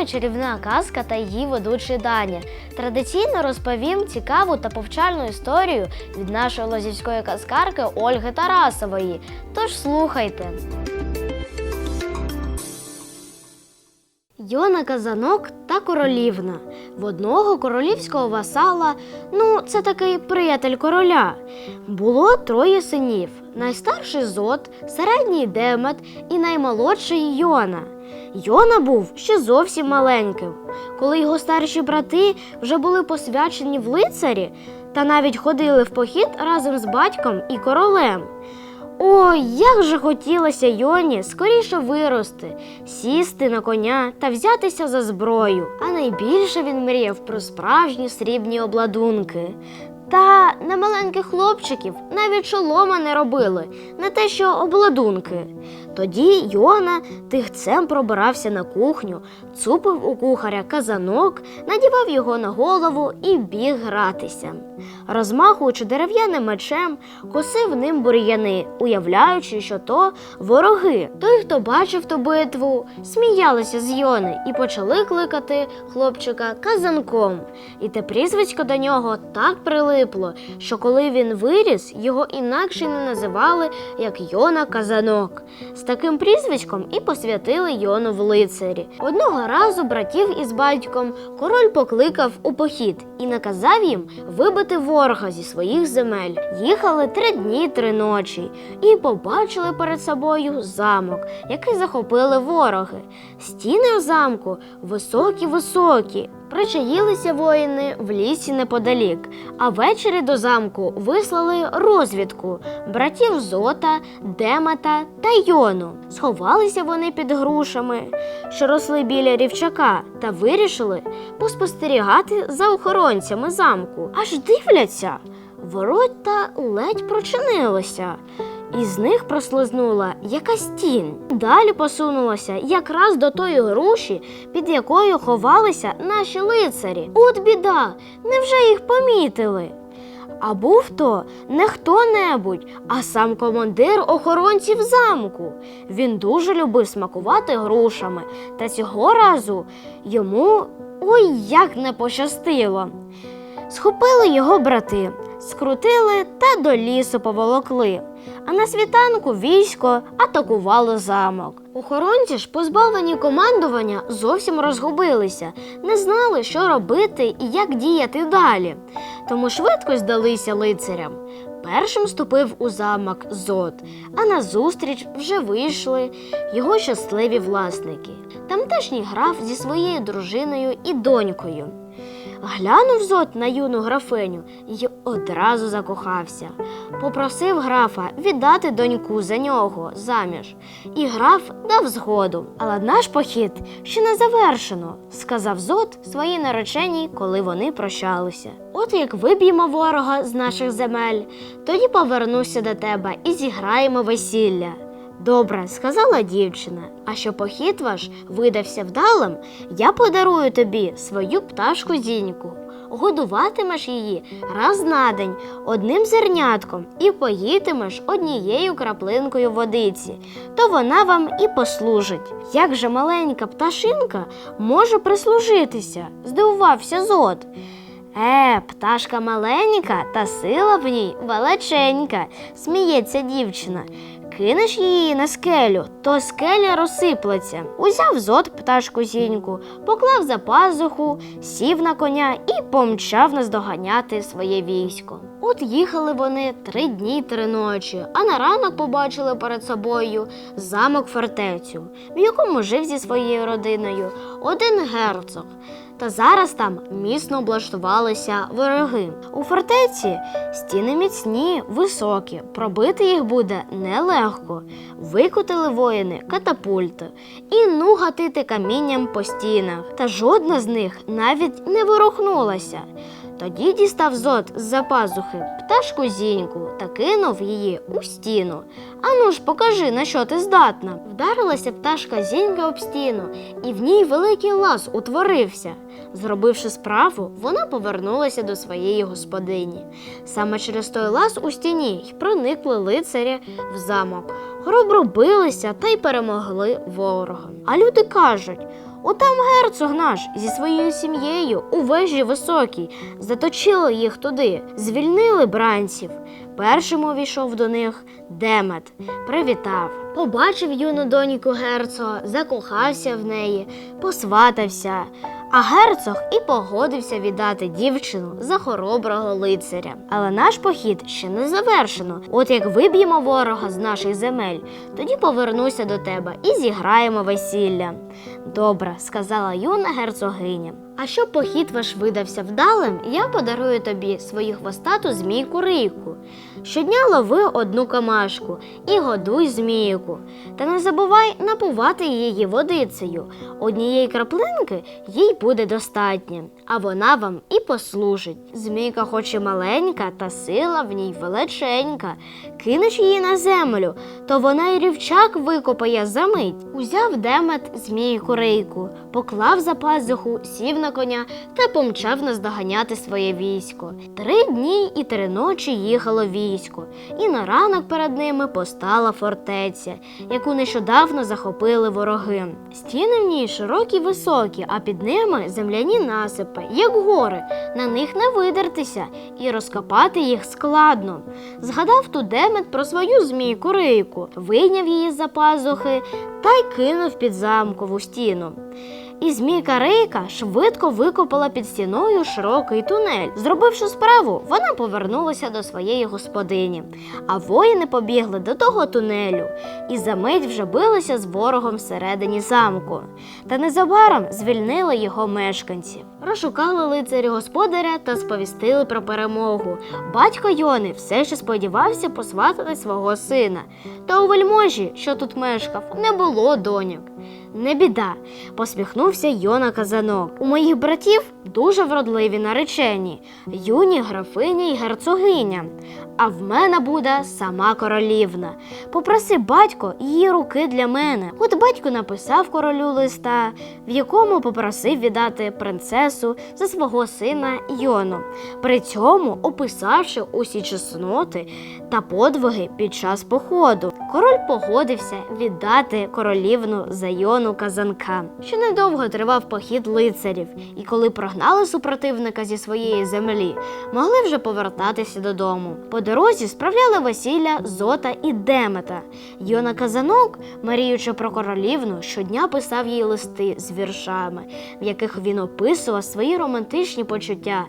привіт! Вами чарівна казка та її ведучий Даня. Традиційно розповім цікаву та повчальну історію від нашої лозівської казкарки Ольги Тарасової. Тож слухайте. Йона Казанок та королівна. В одного королівського васала, ну, це такий приятель короля, було троє синів: найстарший Зот, середній Демет і наймолодший Йона. Йона був ще зовсім маленьким. Коли його старші брати вже були посвячені в лицарі та навіть ходили в похід разом з батьком і королем. Ой, як же хотілося Йоні скоріше вирости, сісти на коня та взятися за зброю. А найбільше він мріяв про справжні срібні обладунки. Та на маленьких хлопчиків навіть шолома не робили, не те що обладунки. Тоді Йона тихцем пробирався на кухню, цупив у кухаря казанок, надівав його на голову і біг гратися. Розмахуючи дерев'яним мечем, косив ним бур'яни, уявляючи, що то вороги. Той, хто бачив ту битву, сміялися з Йони і почали кликати хлопчика казанком. І те прізвисько до нього так прилипло, що коли він виріс, його інакше не називали як Йона Казанок. З таким прізвиськом і посвятили Йону в лицарі. Одного разу братів із батьком король покликав у похід і наказав їм вибити ворога зі своїх земель. Їхали три дні, три ночі, і побачили перед собою замок, який захопили вороги. Стіни замку високі-високі. Причаїлися воїни в лісі неподалік, а ввечері до замку вислали розвідку братів Зота, Демата та Йону. Сховалися вони під грушами, що росли біля рівчака, та вирішили поспостерігати за охоронцями замку. Аж дивляться, ворота ледь прочинилися. І з них прослизнула якась тінь. Далі посунулася якраз до тої груші, під якою ховалися наші лицарі. От біда, невже їх помітили? А був то не хто-небудь, а сам командир охоронців замку. Він дуже любив смакувати грушами, та цього разу йому ой як не пощастило. Схопили його брати, скрутили та до лісу поволокли. А на світанку військо атакувало замок. Охоронці ж, позбавлені командування, зовсім розгубилися, не знали, що робити і як діяти далі. Тому швидко здалися лицарям. Першим ступив у замок Зод, а назустріч вже вийшли його щасливі власники. Тамтешній граф зі своєю дружиною і донькою. Глянув Зот на юну графиню і одразу закохався. Попросив графа віддати доньку за нього заміж, і граф дав згоду. Але наш похід ще не завершено, сказав Зот своїй нареченій, коли вони прощалися. От як виб'ємо ворога з наших земель, тоді повернуся до тебе і зіграємо весілля. Добре, сказала дівчина. А що похід ваш видався вдалим, я подарую тобі свою пташку зіньку. Годуватимеш її раз на день одним зернятком і поїтимеш однією краплинкою водиці, то вона вам і послужить. Як же маленька пташинка може прислужитися? здивувався Зот. Е, пташка маленька, та сила в ній величенька, сміється дівчина. Кинеш її на скелю, то скеля розсиплеться. Узяв зот пташку зіньку, поклав за пазуху, сів на коня і помчав наздоганяти своє військо. От їхали вони три дні, три ночі, а на ранок побачили перед собою замок фортецю, в якому жив зі своєю родиною один герцог. Та зараз там міцно облаштувалися вороги. У фортеці стіни міцні, високі, пробити їх буде нелегко. Викотили воїни катапульти і ну гатити камінням по стінах. Та жодна з них навіть не ворухнулася. Тоді дістав зод з-за пазухи пташку зіньку та кинув її у стіну. Ану ж, покажи, на що ти здатна. Вдарилася пташка зінька об стіну, і в ній великий лаз утворився. Зробивши справу, вона повернулася до своєї господині. Саме через той лаз у стіні й проникли лицарі в замок. Хоробро билися та й перемогли ворога. А люди кажуть: Отам герцог наш зі своєю сім'єю у вежі високій, заточили їх туди, звільнили бранців. Першим увійшов до них Демет, привітав, побачив юну доньку герцога, закохався в неї, посватався. А герцог і погодився віддати дівчину за хороброго лицаря. Але наш похід ще не завершено. От як виб'ємо ворога з наших земель, тоді повернуся до тебе і зіграємо весілля. Добре, сказала юна герцогиня. А щоб похід ваш видався вдалим, я подарую тобі свою хвостату змійку рийку. Щодня лови одну камашку і годуй змійку. Та не забувай напувати її водицею. Однієї краплинки їй буде достатньо, а вона вам і послужить. Змійка, хоч і маленька, та сила в ній величенька. Кинеш її на землю, то вона й рівчак викопає за мить. Узяв демет змійку рейку, поклав за пазуху, сів на коня та помчав наздоганяти своє військо. Три дні і три ночі їхало військо, і на ранок перед ними постала фортеця, яку нещодавно захопили вороги. Стіни в ній широкі й високі, а під ними земляні насипи, як гори. На них не видертися і розкопати їх складно. Згадав тут Демет про свою змійку рийку, вийняв її з-за пазухи та й кинув під замкову стіну. І змійка Рейка швидко викопала під стіною широкий тунель. Зробивши справу, вона повернулася до своєї господині. А воїни побігли до того тунелю і за мить вже билися з ворогом всередині замку. Та незабаром звільнили його мешканців. Розшукали лицарі господаря та сповістили про перемогу. Батько Йони все ще сподівався посватати свого сина. Та у вельможі, що тут мешкав, не було доньок. Не біда, посміхнувся Йона Казанок. У моїх братів дуже вродливі наречені, юні графиня й герцогиня. А в мене буде сама королівна. Попроси батько її руки для мене. От батько написав королю листа, в якому попросив віддати принцесу за свого сина Йону, при цьому описавши усі чесноти та подвиги під час походу. Король погодився віддати королівну за Йону казанка. Ще недовго тривав похід лицарів, і коли прогнали супротивника зі своєї землі, могли вже повертатися додому. По дорозі справляли весілля Зота і Демета. Йона Казанок, маріючи про королівну, щодня писав їй листи з віршами, в яких він описував свої романтичні почуття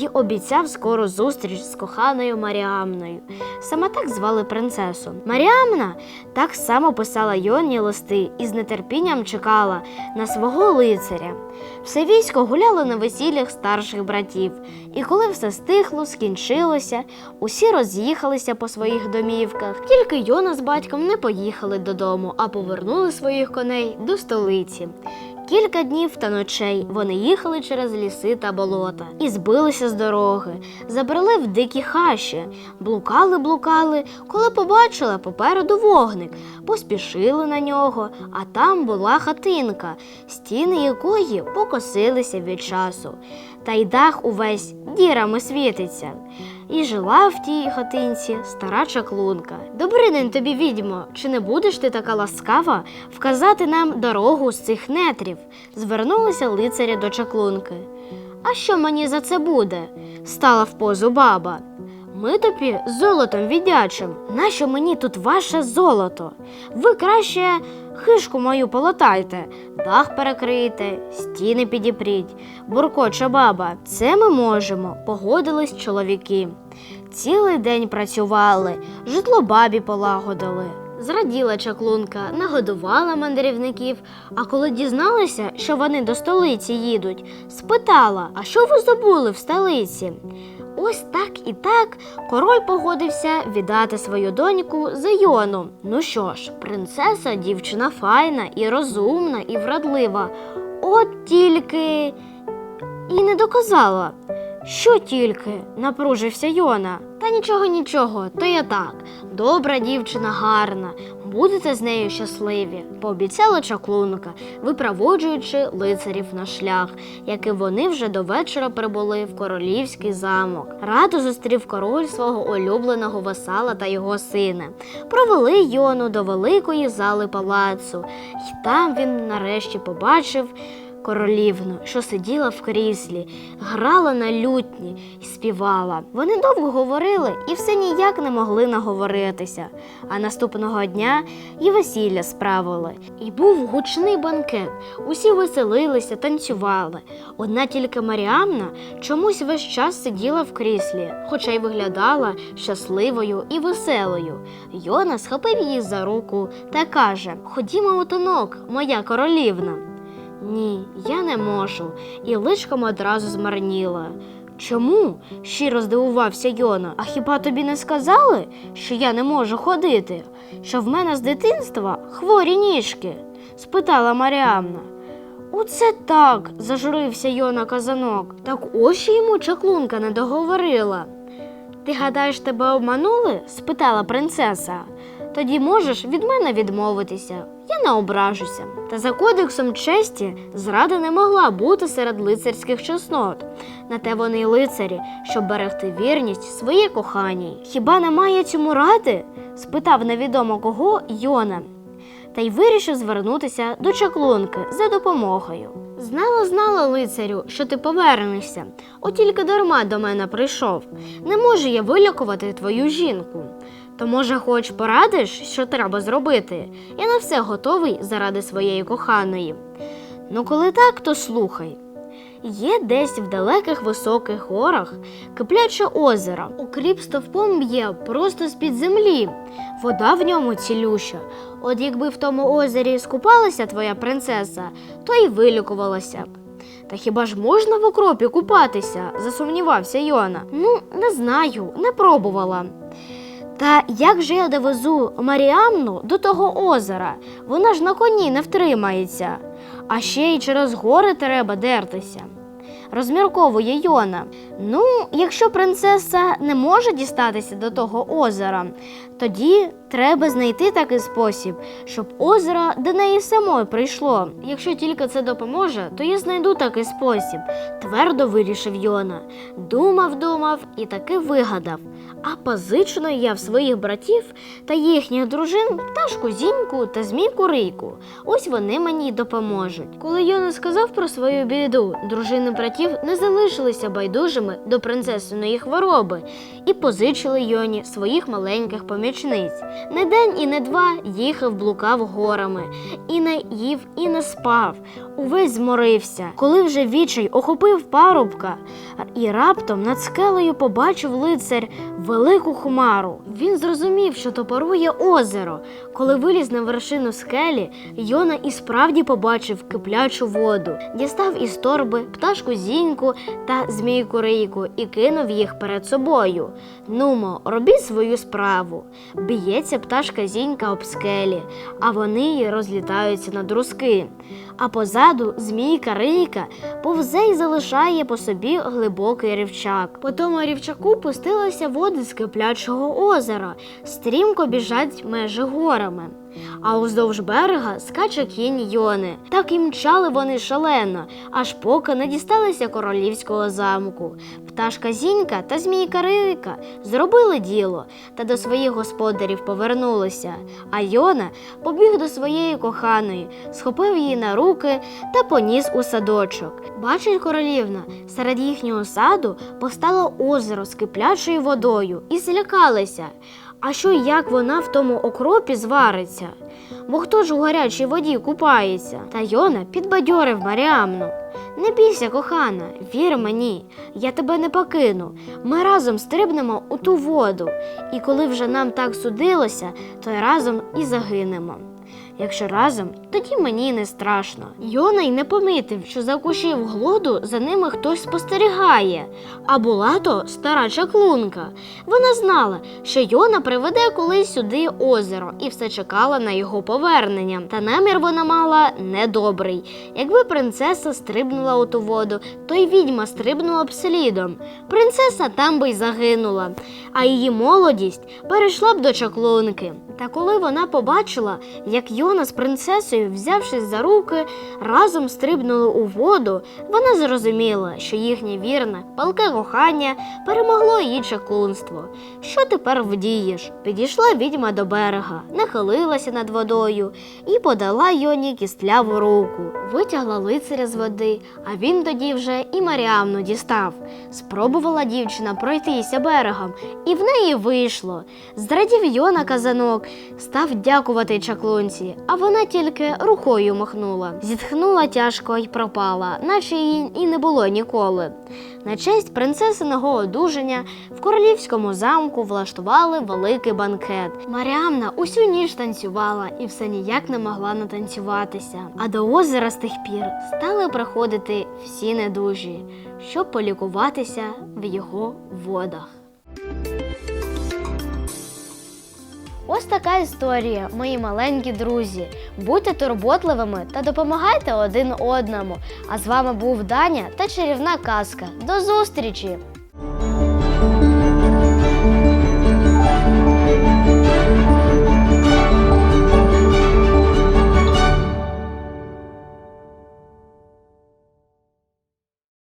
і обіцяв скору зустріч з коханою Маріамною. Саме так звали принцесу. Маріамна так само писала Йоні листи і з нетерпінням чекала на свого лицаря. Все військо гуляло на весіллях старших братів, і коли все стихло, скінчилося, усі роз'їхалися по своїх домівках. Тільки Йона з батьком не поїхали додому, а повернули своїх коней до столиці. Кілька днів та ночей. Вони їхали через ліси та болота і збилися з дороги, забрели в дикі хащі, блукали, блукали, коли побачили попереду вогник, поспішили на нього, а там була хатинка, стіни якої покосилися від часу, та й дах увесь дірами світиться. І жила в тій хатинці стара чаклунка. Добрий день тобі, відьмо, чи не будеш ти така ласкава вказати нам дорогу з цих нетрів? Звернулися лицаря до чаклунки. А що мені за це буде? стала в позу баба. Ми тобі золотом віддячим. Нащо мені тут ваше золото? Ви краще хишку мою полотайте, дах перекрийте, стіни підіпріть. Буркоча баба, це ми можемо, погодились чоловіки. Цілий день працювали, житло бабі полагодили. Зраділа чаклунка, нагодувала мандрівників, а коли дізналася, що вони до столиці їдуть, спитала, а що ви забули в столиці? Ось так і так король погодився віддати свою доньку за Йону. Ну що ж, принцеса дівчина файна і розумна, і вродлива. От тільки і не доказала. Що тільки, напружився Йона. Та нічого, нічого, то я так. Добра дівчина гарна, будете з нею щасливі, пообіцяла чаклунка, випроводжуючи лицарів на шлях, який вони вже до вечора прибули в королівський замок. Радо зустрів король свого улюбленого васала та його сина. Провели Йону до великої зали палацу, і там він нарешті побачив королівну, що сиділа в кріслі, грала на лютні і співала. Вони довго говорили і все ніяк не могли наговоритися. А наступного дня і весілля справили. І був гучний банкет. Усі веселилися, танцювали. Одна тільки Маріанна чомусь весь час сиділа в кріслі, хоча й виглядала щасливою і веселою. Йона схопив її за руку та каже: Ходімо у тонок, моя королівна. Ні, я не можу, і личком одразу змарніла. Чому? щиро здивувався Йона. А хіба тобі не сказали, що я не можу ходити? Що в мене з дитинства хворі ніжки? спитала Маріамна. Оце так, зажурився Йона казанок. Так ось йому чаклунка не договорила. Ти гадаєш, тебе обманули? спитала принцеса. Тоді можеш від мене відмовитися, я не ображуся. Та за кодексом честі зрада не могла бути серед лицарських чеснот. На те вони й лицарі, щоб берегти вірність своїй коханій. Хіба немає цьому ради? спитав невідомо кого Йона. Та й вирішив звернутися до чаклунки за допомогою. Знала, знала, лицарю, що ти повернешся, от тільки дарма до мене прийшов. Не можу я вилікувати твою жінку. То, може, хоч порадиш, що треба зробити? Я на все готовий заради своєї коханої. Ну, коли так, то слухай. Є десь в далеких високих горах кипляче озеро. Укріп стовпом б'є просто з-під землі. Вода в ньому цілюща. От якби в тому озері скупалася твоя принцеса, то й вилікувалася б. Та хіба ж можна в окропі купатися? засумнівався Йона. Ну, не знаю, не пробувала. Та як же я довезу Маріанну до того озера? Вона ж на коні не втримається, а ще й через гори треба дертися. Розмірковує Йона. Ну, якщо принцеса не може дістатися до того озера, тоді треба знайти такий спосіб, щоб озеро до неї самої прийшло. Якщо тільки це допоможе, то я знайду такий спосіб, твердо вирішив Йона. Думав, думав і таки вигадав. А позичено я в своїх братів та їхніх дружин пташку зіньку та змійку рийку. Ось вони мені й допоможуть. Коли Йона сказав про свою біду, дружини братів не залишилися байдужими до принцесиної хвороби і позичили Йоні своїх маленьких помічниць. Не день і не два їхав, блукав горами, і не їв, і не спав. Увесь зморився. Коли вже вічай охопив парубка, і раптом над скелею побачив лицар велику хмару. Він зрозумів, що то парує озеро. Коли виліз на вершину скелі, Йона і справді побачив киплячу воду, дістав із торби пташку зіньку та змійку рийку і кинув їх перед собою. Нумо, робіть свою справу. Б'ється пташка зінька об скелі, а вони розлітаються на друзки. А позаду змійка рийка повзе й залишає по собі глибокий рівчак. По тому рівчаку пустилися води з киплячого озера, стрімко біжать межі горами. А уздовж берега скаче кінь Йони. Так і мчали вони шалено, аж поки не дісталися королівського замку. Пташка Зінька та Змійка Рика зробили діло та до своїх господарів повернулися. А Йона побіг до своєї коханої, схопив її на руки та поніс у садочок. Бачить королівна, серед їхнього саду постало озеро з киплячою водою і злякалися. А що як вона в тому окропі звариться? Бо хто ж у гарячій воді купається? Та Йона підбадьорив Маріамну. Не бійся, кохана, вір мені, я тебе не покину. Ми разом стрибнемо у ту воду, і коли вже нам так судилося, то й разом і загинемо. Якщо разом, тоді мені не страшно. Йона й не помітив, що за кущів глоду за ними хтось спостерігає. А була то стара чаклунка. Вона знала, що Йона приведе колись сюди озеро і все чекала на його повернення. Та намір вона мала недобрий. Якби принцеса стрибнула у ту воду, то й відьма стрибнула б слідом. Принцеса там би й загинула, а її молодість перейшла б до чаклунки. Та коли вона побачила, як Йона з принцесою, взявшись за руки, разом стрибнули у воду, вона зрозуміла, що їхнє вірне, палке кохання перемогло її чаклунство. Що тепер вдієш? Підійшла відьма до берега, нахилилася над водою і подала Йоні кістляву руку, витягла лицаря з води, а він тоді вже і Маріамну дістав. Спробувала дівчина пройтися берегом, і в неї вийшло. Зрадів Йона казанок, став дякувати чаклунці, а вона тільки рукою махнула. Зітхнула тяжко й пропала, наче її і не було ніколи. На честь принцесиного одужання в королівському замку влаштували великий банкет. Маріамна усю ніч танцювала і все ніяк не могла натанцюватися. А до озера з тих пір стали приходити всі недужі, щоб полікуватися в його водах. Ось така історія, мої маленькі друзі. Будьте турботливими та допомагайте один одному. А з вами був Даня та чарівна казка. До зустрічі!